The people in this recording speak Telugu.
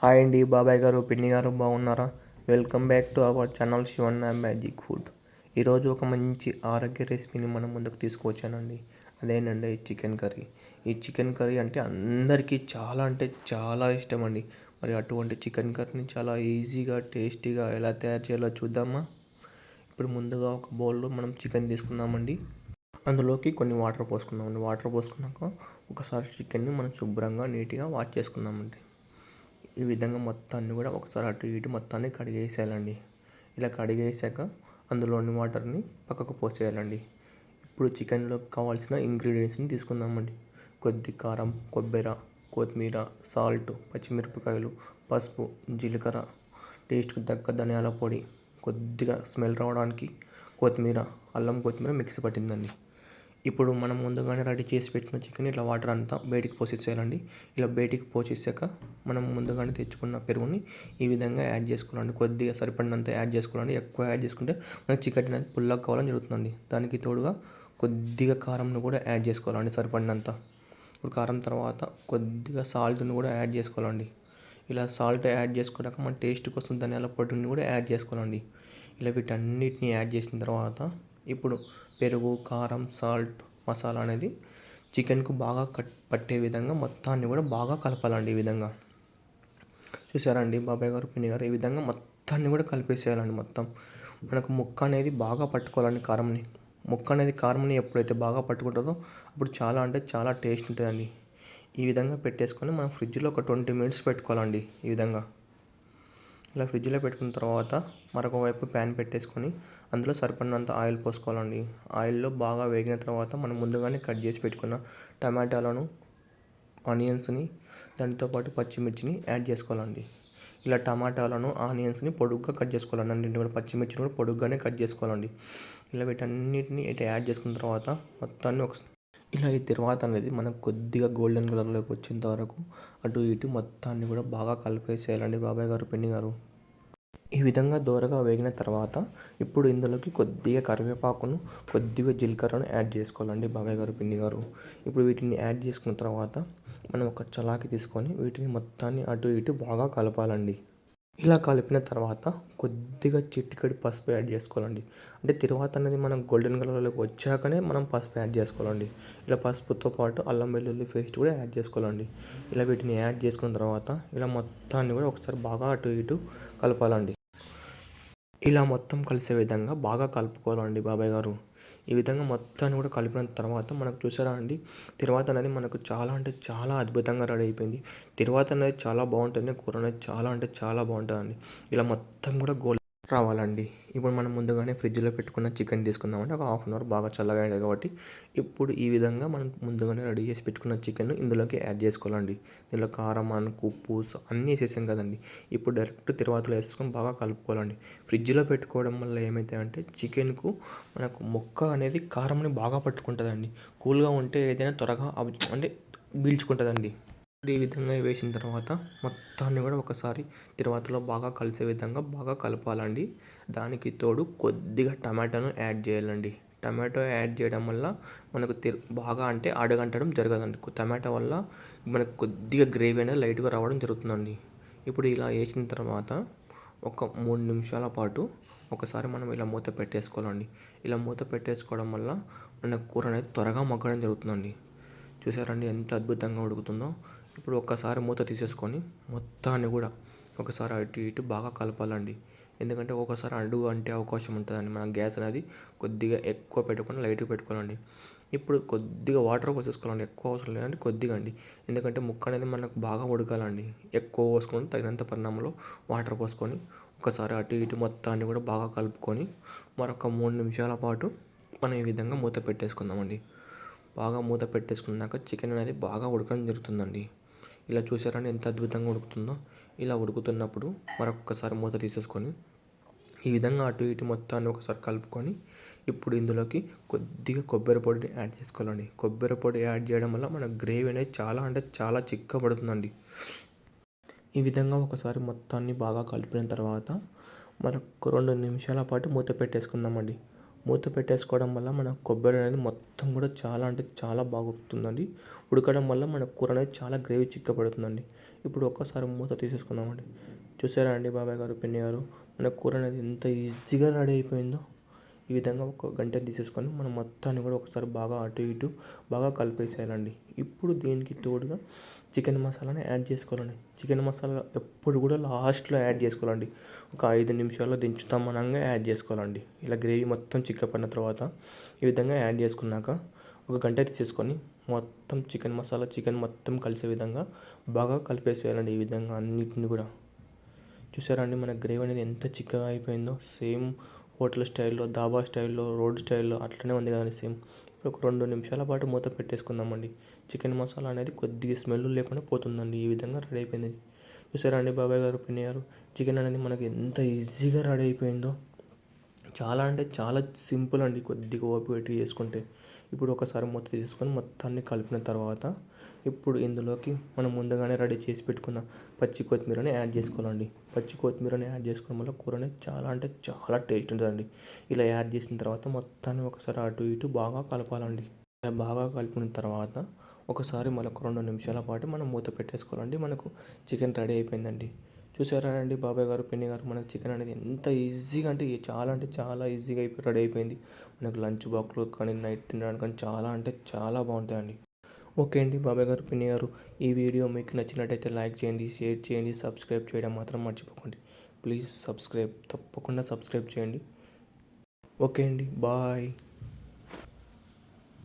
హాయ్ అండి బాబాయ్ గారు పిన్ని గారు బాగున్నారా? Welcome back to our channel Shivanna magic food ఈరోజు ఒక మంచి ఆరోగ్య రెసిపీని మనం ముందుకు తీసుకొచ్చానండి అదేనండి చికెన్ కర్రీ. ఈ చికెన్ కర్రీ అంటే అందరికీ చాలా అంటే చాలా ఇష్టం అండి మరి అటువంటి చికెన్ కర్రీని చాలా ఈజీగా టేస్టీగా ఎలా తయారు చేయాలో చూద్దామా? ఇప్పుడు ముందుగా ఒక బౌల్లో మనం చికెన్ తీసుకుందామండి. అందులోకి కొన్ని వాటర్ పోసుకుందామండి. వాటర్ పోసుకున్నాక ఒకసారి చికెన్ని మనం శుభ్రంగా నీట్గా వాష్ చేసుకుందామండి. ఈ విధంగా మొత్తాన్ని కూడా ఒకసారి అటు ఇటు మొత్తాన్ని కడిగేసేయాలండి. ఇలా కడిగేసాక అందులోని వాటర్ని పక్కకు పోసేయాలండి. ఇప్పుడు చికెన్లో కావాల్సిన ఇంగ్రీడియంట్స్ని తీసుకుందామండి. కొద్ది కారం కొబ్బరి కొత్తిమీర సాల్ట్ పచ్చిమిరపకాయలు పసుపు జీలకర్ర టేస్ట్కి తగ్గ ధనియాల పొడి కొద్దిగా స్మెల్ రావడానికి కొత్తిమీర అల్లం కొత్తిమీర మిక్సీ పట్టిందండి. ఇప్పుడు మనం ముందుగానే రెడీ చేసి పెట్టిన చికెన్ ఇట్లా వాటర్ అంతా బయటికి పోసేసేయాలండి. ఇలా బయటికి పోసేసాక మనం ముందుగానే తెచ్చుకున్న పెరుగుని ఈ విధంగా యాడ్ చేసుకోవాలండి. కొద్దిగా సరిపడినంత యాడ్ చేసుకోవాలండి. ఎక్కువ యాడ్ చేసుకుంటే మనకి చికెన్ అనేది పుల్లగా కావాలని జరుగుతుందండి. దానికి తోడుగా కొద్దిగా కారంను కూడా యాడ్ చేసుకోవాలండి సరిపడినంత. ఇప్పుడు కారం తర్వాత కొద్దిగా సాల్ట్ని కూడా యాడ్ చేసుకోవాలండి. ఇలా సాల్ట్ యాడ్ చేసుకున్నాక మన టేస్ట్ కోసం ధనియాల పొడిని కూడా యాడ్ చేసుకోవాలండి. ఇలా వీటన్నిటిని యాడ్ చేసిన తర్వాత ఇప్పుడు పెరుగు కారం సాల్ట్ మసాలా అనేది చికెన్కు బాగా కట్ పట్టే విధంగా మొత్తాన్ని కూడా బాగా కలపాలండి ఈ విధంగా. చూసారండి బాబాయ్ గారు పిన్ని గారు ఈ విధంగా మొత్తాన్ని కూడా కలిపేసేయాలండి మొత్తం. మనకు ముక్క అనేది బాగా పట్టుకోవాలండి కారంని. ముక్క అనేది కారంని ఎప్పుడైతే బాగా పట్టుకుంటుందో అప్పుడు చాలా అంటే చాలా టేస్ట్ ఉంటుందండి. ఈ విధంగా పెట్టేసుకొని మనం ఫ్రిడ్జ్లో ఒక ట్వంటీ మినిట్స్ పెట్టుకోవాలండి ఈ విధంగా. ఇలా ఫ్రిడ్జ్లో పెట్టుకున్న తర్వాత మరొక వైపు ప్యాన్ పెట్టేసుకొని అందులో సరిపడినంత ఆయిల్ పోసుకోవాలండి. ఆయిల్లో బాగా వేగిన తర్వాత మనం ముందుగానే కట్ చేసి పెట్టుకున్న టమాటాలను ఆనియన్స్ని దానితో పాటు పచ్చిమిర్చిని యాడ్ చేసుకోవాలండి. ఇలా టమాటాలను ఆనియన్స్ని పొడుగ్గా కట్ చేసుకోవాలండి. అన్నింటి కూడా పచ్చిమిర్చిని కూడా పొడుగ్గానే కట్ చేసుకోవాలండి. ఇలా వీటన్నిటిని ఇటు యాడ్ చేసుకున్న తర్వాత మొత్తాన్ని ఒక ఇలా ఈ తర్వాత అనేది మనకు కొద్దిగా గోల్డెన్ కలర్లోకి వచ్చేంత వరకు అటు ఇటు మొత్తాన్ని కూడా బాగా కలిపేసేయాలండి బాబాయ్ గారు పిన్ని గారు. ఈ విధంగా దోరగా వేగిన తర్వాత ఇప్పుడు ఇందులోకి కొద్దిగా కరివేపాకును కొద్దిగా జీలకర్రను యాడ్ చేసుకోవాలండి బాబాయ్ గారు పిన్ని గారు. ఇప్పుడు వీటిని యాడ్ చేసుకున్న తర్వాత మనం ఒక చలాకి తీసుకొని వీటిని మొత్తాన్ని అటు ఇటు బాగా కలపాలండి. ఇలా కలిపిన తర్వాత కొద్దిగా చిటికడి పసుపు యాడ్ చేసుకోవాలండి. అంటే తర్వాత అనేది మనం గోల్డెన్ కలర్లోకి వచ్చాకనే మనం పసుపు యాడ్ చేసుకోవాలండి. ఇలా పసుపుతో పాటు అల్లం వెల్లుల్లి పేస్ట్ కూడా యాడ్ చేసుకోవాలండి. ఇలా వీటిని యాడ్ చేసుకున్న తర్వాత ఇలా మొత్తాన్ని కూడా ఒకసారి బాగా అటు ఇటు కలపాలండి. ఇలా మొత్తం కలిసే విధంగా బాగా కలుపుకోవాలండి బాబాయ్ గారు. ఈ విధంగా మొత్తాన్ని కూడా కలిపిన తర్వాత మనకు చూసారా అండి? తిరువాత అనేది మనకు చాలా అంటే చాలా అద్భుతంగా రెడీ అయిపోయింది. తిరువాత అనేది చాలా బాగుంటుంది. కూర అనేది చాలా అంటే చాలా బాగుంటుందండి. ఇలా మొత్తం కూడా గోల్ రావాలండి. ఇప్పుడు మనం ముందుగానే ఫ్రిడ్జ్లో పెట్టుకున్న చికెన్ తీసుకుందామంటే ఒక హాఫ్ అన్ అవర్ బాగా చల్లగా అయ్యాయి కాబట్టి ఇప్పుడు ఈ విధంగా మనం ముందుగానే రెడీ చేసి పెట్టుకున్న చికెన్ ఇందులోకి యాడ్ చేసుకోవాలండి. దీనిలో కారం మనకు ఉప్పు అన్నీ వేసేసాం కదండి. ఇప్పుడు డైరెక్ట్ తిరువాతలో వేసుకొని బాగా కలుపుకోవాలండి. ఫ్రిడ్జ్లో పెట్టుకోవడం వల్ల ఏమైతే అంటే చికెన్కు మనకు మొక్క అనేది కారంని బాగా పట్టుకుంటుందండి. కూల్గా ఉంటే ఏదైనా త్వరగా అంటే పీల్చుకుంటుందండి. ఈ విధంగా వేసిన తర్వాత మొత్తాన్ని కూడా ఒకసారి తర్వాతలో బాగా కలిసే విధంగా బాగా కలపాలండి. దానికి తోడు కొద్దిగా టమాటాను యాడ్ చేయాలండి. టమాటో యాడ్ చేయడం వల్ల మనకు బాగా అంటే అడగంటడం జరగదండి. టమాటా వల్ల మనకు కొద్దిగా గ్రేవీ అనేది లైట్గా రావడం జరుగుతుందండి. ఇప్పుడు ఇలా వేసిన తర్వాత ఒక మూడు నిమిషాల పాటు ఒకసారి మనం ఇలా మూత పెట్టేసుకోవాలండి. ఇలా మూత పెట్టేసుకోవడం వల్ల మన కూర అనేది త్వరగా మగ్గడం జరుగుతుందండి. చూసారండి ఎంత అద్భుతంగా ఉడుకుతుందో. ఇప్పుడు ఒక్కసారి మూత తీసేసుకొని మొత్తాన్ని కూడా ఒకసారి అటు ఇటు బాగా కలపాలండి. ఎందుకంటే ఒకసారి అడుగు అంటే అవకాశం ఉంటుందండి. మనం గ్యాస్ అనేది కొద్దిగా ఎక్కువ పెట్టుకొని లైట్గా పెట్టుకోవాలండి. ఇప్పుడు కొద్దిగా వాటర్ పోసేసుకోవాలండి. ఎక్కువ అవసరం లేదండి. కొద్దిగా అండి. ఎందుకంటే ముక్క అనేది మనకు బాగా ఉడకాలండి. ఎక్కువ పోసుకొని తగినంత పరిణామంలో వాటర్ పోసుకొని ఒకసారి అటు ఇటు మొత్తాన్ని కూడా బాగా కలుపుకొని మరొక మూడు నిమిషాల పాటు మనం ఈ విధంగా మూత పెట్టేసుకుందామండి. బాగా మూత పెట్టేసుకున్నాక చికెన్ అనేది బాగా ఉడకడం జరుగుతుందండి. ఇలా చూసారని ఎంత అద్భుతంగా ఉడుకుతుందో. ఇలా ఉడుకుతున్నప్పుడు మరొకసారి మూత తీసేసుకొని ఈ విధంగా అటు ఇటు మొత్తాన్ని ఒకసారి కలుపుకొని ఇప్పుడు ఇందులోకి కొద్దిగా కొబ్బరి పొడిని యాడ్ చేసుకోవాలండి. కొబ్బరి పొడి యాడ్ చేయడం వల్ల మన గ్రేవీ అనేది చాలా అంటే చాలా చిక్కబడుతుందండి. ఈ విధంగా ఒకసారి మొత్తాన్ని బాగా కలిపిన తర్వాత మనకు రెండు నిమిషాల పాటు మూత పెట్టేసుకుందామండి. మూత పెట్టేసుకోవడం వల్ల మన కొబ్బరి అనేది మొత్తం కూడా చాలా అంటే చాలా బాగా ఉడుకుతుందండి ఉడకడం వల్ల మన కూర అనేది చాలా గ్రేవీ చిక్కబడుతుందండి. ఇప్పుడు ఒక్కసారి మూత తీసేసుకుందామండి. చూసారా అండి బాబాయ్ గారు పిన్ని గారు? మన కూర అనేది ఎంత ఈజీగా రెడీ అయిపోయిందో. ఈ విధంగా ఒక గంటని తీసేసుకొని మనం మొత్తాన్ని కూడా ఒకసారి బాగా అటు ఇటు బాగా కలిపేసేయాలండి. ఇప్పుడు దీనికి తోడుగా చికెన్ మసాలాని యాడ్ చేసుకోవాలండి. చికెన్ మసాలా ఎప్పుడు కూడా లాస్ట్లో యాడ్ చేసుకోవాలండి. ఒక ఐదు నిమిషాల్లో దించుతాం మనంగా యాడ్ చేసుకోవాలండి. ఇలా గ్రేవీ మొత్తం చిక్కపడిన తర్వాత ఈ విధంగా యాడ్ చేసుకున్నాక ఒక గంట తీసేసుకొని మొత్తం చికెన్ మసాలా చికెన్ మొత్తం కలిసే విధంగా బాగా కలిపేసేయాలండి ఈ విధంగా అన్నిటిని కూడా. చూసారండి మన గ్రేవీ అనేది ఎంత చిక్కగా అయిపోయిందో. సేమ్ హోటల్ స్టైల్లో దాబా స్టైల్లో రోడ్ స్టైల్లో అట్లనే ఉంది కదండి సేమ్. ఇప్పుడు ఒక రెండు నిమిషాల పాటు మూత పెట్టేసుకుందామండి. చికెన్ మసాలా అనేది కొద్దిగా స్మెల్ లేకుండా పోతుందండి. ఈ విధంగా రెడీ అయిపోయింది. చూసారా అండి బాబాయ్ గారు పిన్ని గారు? చికెన్ అనేది మనకి ఎంత ఈజీగా రెడీ అయిపోయిందో. చాలా అంటే చాలా సింపుల్ అండి కొద్దిగా ఓపిక పెట్టి చేసుకుంటే. ఇప్పుడు ఒకసారి మూత తీసుకొని మొత్తాన్ని కలిపిన తర్వాత ఇప్పుడు ఇందులోకి మనం ముందుగానే రెడీ చేసి పెట్టుకున్న పచ్చి కొత్తిమీరని యాడ్ చేసుకోవాలండి. పచ్చి కొత్తిమీరని యాడ్ చేసుకోవడం వల్ల కూరని చాలా అంటే చాలా టేస్ట్ ఉంటుందండి. ఇలా యాడ్ చేసిన తర్వాత మొత్తాన్ని ఒకసారి అటు ఇటు బాగా కలపాలండి. ఇలా బాగా కలిపిన తర్వాత ఒకసారి మరొక రెండు నిమిషాల పాటు మనం మూత పెట్టేసుకోవాలండి. మనకు చికెన్ రెడీ అయిపోయిందండి. చూసారా అండి బాబాయ్ గారు పిన్ని గారు మనకు చికెన్ అనేది ఎంత ఈజీగా అంటే చాలా అంటే చాలా ఈజీగా అయిపోయి రెడీ అయిపోయింది. మనకు లంచ్ బాక్స్లో కానీ నైట్ తినడానికి కానీ చాలా అంటే చాలా బాగుంటాయండి. ఓకే అండి బాబాయ్ గారు పిన్ని గారు. ఈ వీడియో మీకు నచ్చినట్టయితే లైక్ చేయండి షేర్ చేయండి సబ్స్క్రైబ్ చేయడం మాత్రం మర్చిపోకండి. ప్లీజ్ సబ్స్క్రైబ్ తప్పకుండా సబ్స్క్రైబ్ చేయండి. ఓకే అండి బాయ్.